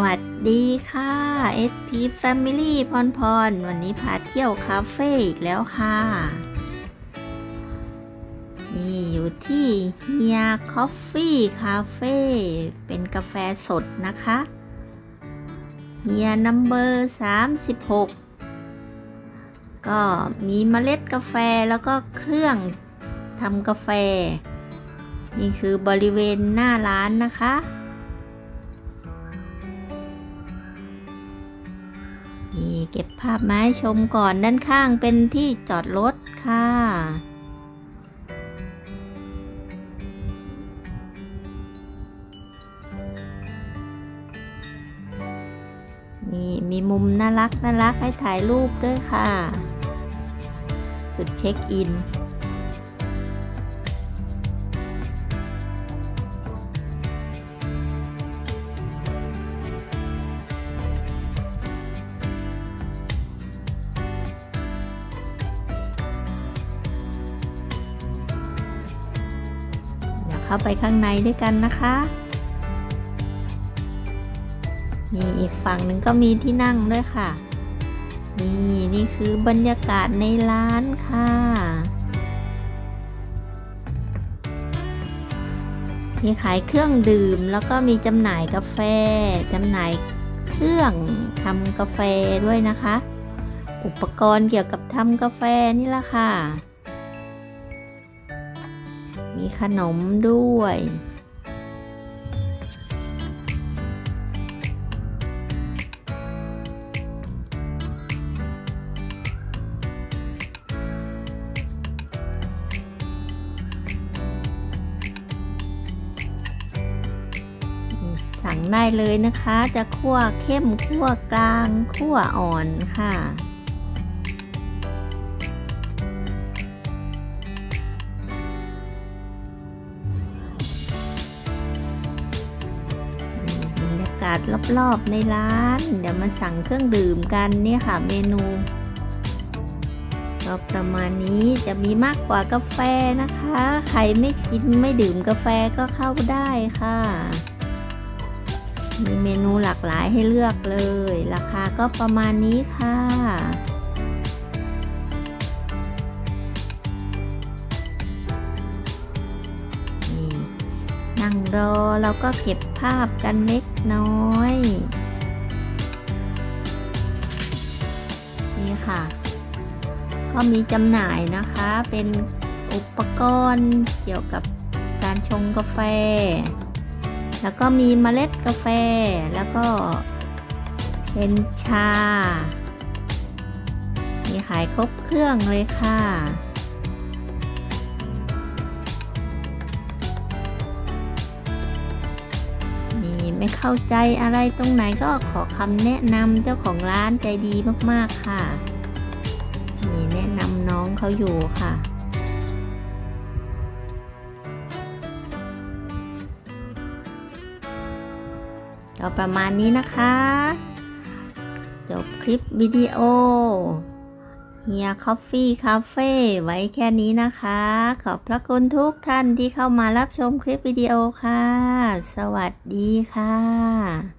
วัสดีค่ะ SP Family พรพร วันนี้พาเที่ยวคาเฟ่อีกแล้วค่ะ นี่อยู่ที่เฮียคอฟฟี่คาเฟ่เป็นกาแฟสดนะคะเฮียนัมเบอร์36 ก็มีเมล็ดกาแฟแล้วก็เครื่องทำกาแฟ นี่คือบริเวณหน้าร้านนะคะ นี่เก็บภาพมาให้ชมก่อนด้านข้างเป็นที่จอดรถค่ะ นี่มีมุมน่ารักน่ารักให้ถ่ายรูปด้วยค่ะ จุดเช็คอิน เข้าไปข้างในด้วยกันนะคะ นี่อีกฝั่งหนึ่งก็มีที่นั่งด้วยค่ะ นี่นี่คือบรรยากาศในร้านค่ะมีขายเครื่องดื่มแล้วก็มีจำหน่ายกาแฟจำหน่ายเครื่องทำกาแฟด้วยนะคะ อุปกรณ์เกี่ยวกับทำกาแฟนี่ละค่ะ มีขนมด้วย สั่งได้เลยนะคะ จะคั่วเข้มคั่วกลางคั่วอ่อนค่ะาศรอบๆในร้าน เดี๋ยวมาสั่งเครื่องดื่มกันเนี่ยค่ะเมนูก็ประมาณนี้จะมีมากกว่ากาแฟนะคะ ใครไม่กินไม่ดื่มกาแฟก็เข้าได้ค่ะ มีเมนูหลากหลายให้เลือกเลย ราคาก็ประมาณนี้ค่ะ นั่งรอเราก็เก็บภาพกันเล็กน้อย นี่ค่ะ ก็มีจำหน่ายนะคะเป็นอุปกรณ์เกี่ยวกับการชงกาแฟ แล้วก็มีเมล็ดกาแฟแล้วก็เป็นชา มีขายครบเครื่องเลยค่ะ ไม่เข้าใจอะไรตรงไหนก็ขอคำแนะนำเจ้าของร้านใจดีมากๆค่ะ นี่แนะนำน้องเขาอยู่ค่ะก็ประมาณนี้นะคะ จบคลิปวิดีโอ เฮียคอฟฟี่คาเฟ่ไว้แค่นี้นะคะ ขอบพระคุณทุกท่านที่เข้ามารับชมคลิปวิดีโอค่ะ สวัสดีค่ะ